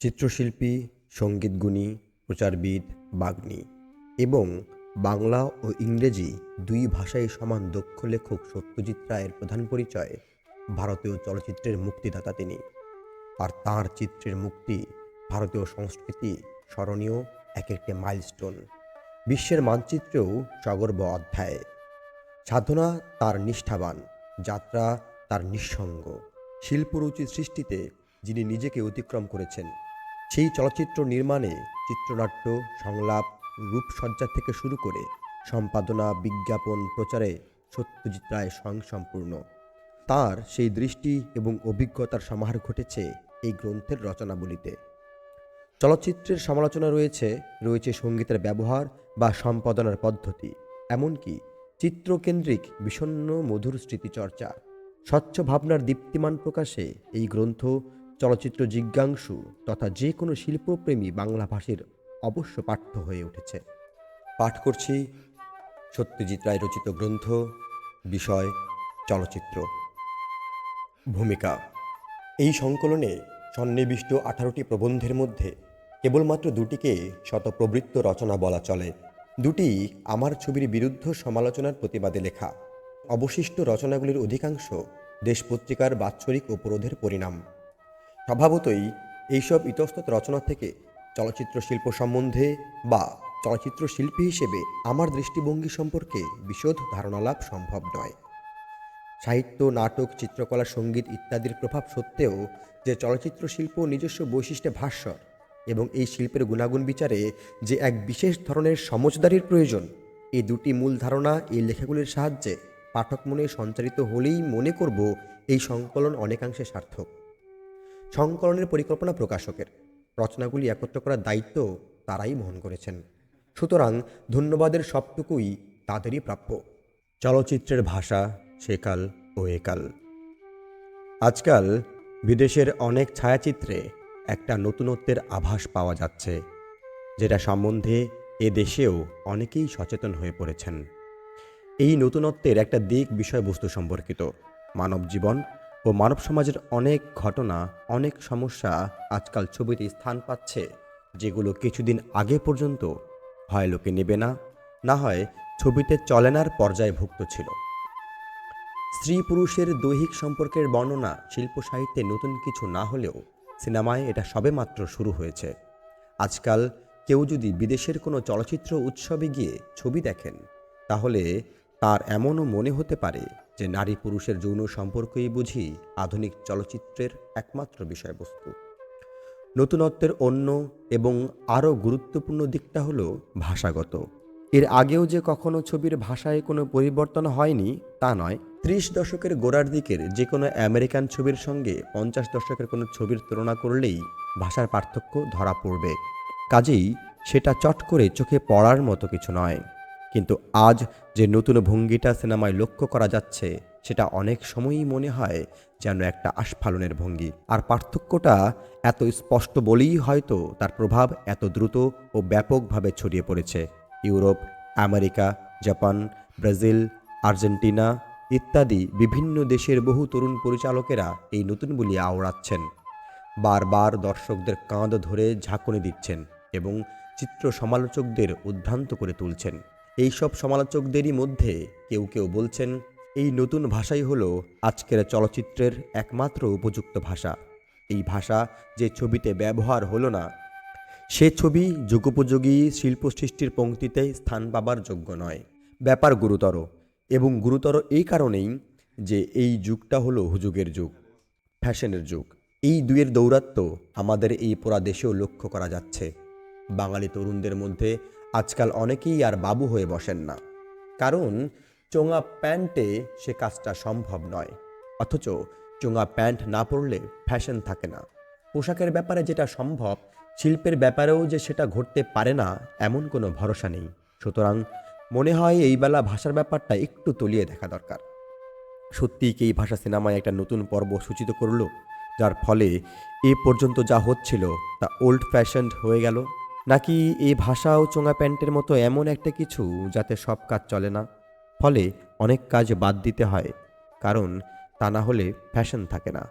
চিত্রশিল্পী, সঙ্গীতগুণী, প্রচারবিদ, বাগ্মী এবং বাংলা ও ইংরেজি দুই ভাষায় সমান দক্ষ লেখক সত্যজিৎ রায়ের প্রধান পরিচয় ভারতীয় চলচ্চিত্রের মুক্তিদাতা তিনি। আর তাঁর চিত্রের মুক্তি ভারতীয় সংস্কৃতি স্মরণীয় এক একটি মাইলস্টোন। বিশ্বের মানচিত্রেও সগর্ব অধ্যায়। সাধনা তার নিষ্ঠাবান, যাত্রা তার নিঃসঙ্গ। শিল্পরুচি সৃষ্টিতে যিনি নিজেকে অতিক্রম করেছেন সেই চলচ্চিত্র নির্মাণে চিত্রনাট্য, সংলাপ, রূপসজ্জা থেকে শুরু করে সম্পাদনা, বিজ্ঞাপন, প্রচারে সত্যজিৎ রায় স্বয়ংসম্পূর্ণ। তার সেই দৃষ্টি এবং অভিজ্ঞতার সমাহার ঘটেছে এই গ্রন্থের রচনাবলিতে। চলচ্চিত্রের সমালোচনা রয়েছে রয়েছে সঙ্গীতের ব্যবহার বা সম্পাদনার পদ্ধতি, এমনকি চিত্রকেন্দ্রিক বিষণ্ন মধুর স্মৃতিচর্চা। স্বচ্ছ ভাবনার দীপ্তিমান প্রকাশে এই গ্রন্থ চলচ্চিত্র জিজ্ঞাংসু তথা যে কোনো শিল্পপ্রেমী বাংলাভাষীর অবশ্য পাঠ্য হয়ে উঠেছে। পাঠ করছি সত্যজিৎ রায় রচিত গ্রন্থ, বিষয়, চলচ্চিত্র। ভূমিকা, এই সংকলনে সন্নিবিষ্ট আঠারোটি প্রবন্ধের মধ্যে কেবলমাত্র দুটিকে শতপ্রবৃত্ত রচনা বলা চলে। দুটি আমার ছবির বিরুদ্ধ সমালোচনার প্রতিবাদে লেখা। অবশিষ্ট রচনাগুলির অধিকাংশ দেশ পত্রিকার বাৎসরিক উপরোধের পরিণাম। স্বভাবতই এইসব ইতস্তত রচনা থেকে চলচ্চিত্র শিল্প সম্বন্ধে বা চলচ্চিত্র শিল্পী হিসেবে আমার দৃষ্টিভঙ্গি সম্পর্কে বিশদ ধারণা লাভ সম্ভব নয়। সাহিত্য, নাটক, চিত্রকলা, সংগীত ইত্যাদির প্রভাব সত্ত্বেও যে চলচ্চিত্র শিল্প নিজস্ব বৈশিষ্ট্যে ভাস্বর এবং এই শিল্পের গুণাগুণ বিচারে যে এক বিশেষ ধরনের সমজদারির প্রয়োজন এই দুটি মূল ধারণা এই লেখাগুলির সাহায্যে পাঠক মনে সঞ্চারিত হলেই মনে করব এই সংকলন অনেকাংশে সার্থক। সংকলনের পরিকল্পনা প্রকাশকের। রচনাগুলি একত্র করার দায়িত্ব তারাই বহন করেছেন। সুতরাং ধন্যবাদের সবটুকুই তাদেরই প্রাপ্য। চলচ্চিত্রের ভাষা সেকাল ও একাল আজকাল বিদেশের অনেক ছায়াচিত্রে একটা নতুনত্বের আভাস পাওয়া যাচ্ছে, যেটা সম্বন্ধে এ দেশেও অনেকেই সচেতন হয়ে পড়েছেন। এই নতুনত্বের একটা দিক বিষয়বস্তু সম্পর্কিত। মানব জীবন ও মানব সমাজের অনেক ঘটনা, অনেক সমস্যা আজকাল ছবিতে স্থান পাচ্ছে, যেগুলো কিছুদিন আগে পর্যন্ত হয় লোকে নেবে না না হয় ছবিতে চলেনার পর্যায়ভুক্ত ছিল। স্ত্রী পুরুষের দৈহিক সম্পর্কের বর্ণনা শিল্প সাহিত্যে নতুন কিছু না হলেও সিনেমায় এটা সবেমাত্র শুরু হয়েছে। আজকাল কেউ যদি বিদেশের কোনো চলচ্চিত্র উৎসবে গিয়ে ছবি দেখেন, তাহলে তার এমনও মনে হতে পারে যে নারী পুরুষের যৌন সম্পর্কই বুঝি আধুনিক চলচ্চিত্রের একমাত্র বিষয়বস্তু। নতুনত্বের অন্য এবং আরও গুরুত্বপূর্ণ দিকটা হলো ভাষাগত। এর আগেও যে কখনো ছবির ভাষায় কোনো পরিবর্তন হয়নি, তা নয়। ত্রিশ দশকের গোড়ার দিকের যে কোনো আমেরিকান ছবির সঙ্গে পঞ্চাশ দশকের কোনো ছবির তুলনা করলেই ভাষার পার্থক্য ধরা পড়বে। কাজেই সেটা চট করে চোখে পড়ার মতো কিছু নয়। কিন্তু আজ যে নতুন ভঙ্গিটা সিনেমায় লক্ষ্য করা যাচ্ছে, সেটা অনেক সময়ই মনে হয় যেন একটা আস্ফালনের ভঙ্গি। আর পার্থক্যটা এত স্পষ্ট বলেই হয়তো তার প্রভাব এত দ্রুত ও ব্যাপকভাবে ছড়িয়ে পড়েছে। Europe, America, Japan, Brazil, Argentina ইত্যাদি বিভিন্ন দেশের বহু তরুণ পরিচালকেরা এই নতুন বলি আওড়াচ্ছেন। বারবার দর্শকদের কাঁধ ধরে ঝাঁকুনি দিচ্ছেন এবং চিত্র সমালোচকদের উদ্ভ্রান্ত করে তুলছেন। এইসব সমালোচকদেরই মধ্যে কেউ কেউ বলছেন, এই নতুন ভাষাই হলো আজকের চলচ্চিত্রের একমাত্র উপযুক্ত ভাষা। এই ভাষা যে ছবিতে ব্যবহার হলো না, সে ছবি যুগোপযোগী শিল্প সৃষ্টির পঙ্ক্তিতে স্থান পাবার যোগ্য নয়। ব্যাপার গুরুতর, এবং গুরুতর এই কারণেই যে এই যুগটা হলো হুজুগের যুগ, ফ্যাশনের যুগ। এই দুয়ের দৌরাত্ম্য আমাদের এই পোড়া দেশেও লক্ষ্য করা যাচ্ছে। বাঙালি তরুণদের মধ্যে আজকাল অনেকেই আর বাবু হয়ে বসেন না। কারণ চোঙা প্যান্টে সে কাজটা সম্ভব নয়। অথচ চোঙা প্যান্ট না পরলে ফ্যাশন থাকে না। পোশাকের ব্যাপারে যেটা সম্ভব, শিল্পের ব্যাপারেও যে সেটা ঘটতে পারে না, এমন কোনো ভরসা নেই। সুতরাং মনে হয় এই বেলা ভাষার ব্যাপারটা একটু তলিয়ে দেখা দরকার। সত্যিই কি এই ভাষা সিনেমায় একটা নতুন পর্ব সূচিত করল? যার ফলে এ পর্যন্ত যা হচ্ছিল তা ওল্ড ফ্যাশনড হয়ে গেল? নাকি এই ভাষা ও চোঙা প্যান্টের মতো এমন একটা কিছু যাতে সব কাজ চলে না? ফলে অনেক কাজ বাদ দিতে হয়, কারণ তা না হলে ফ্যাশন থাকে না।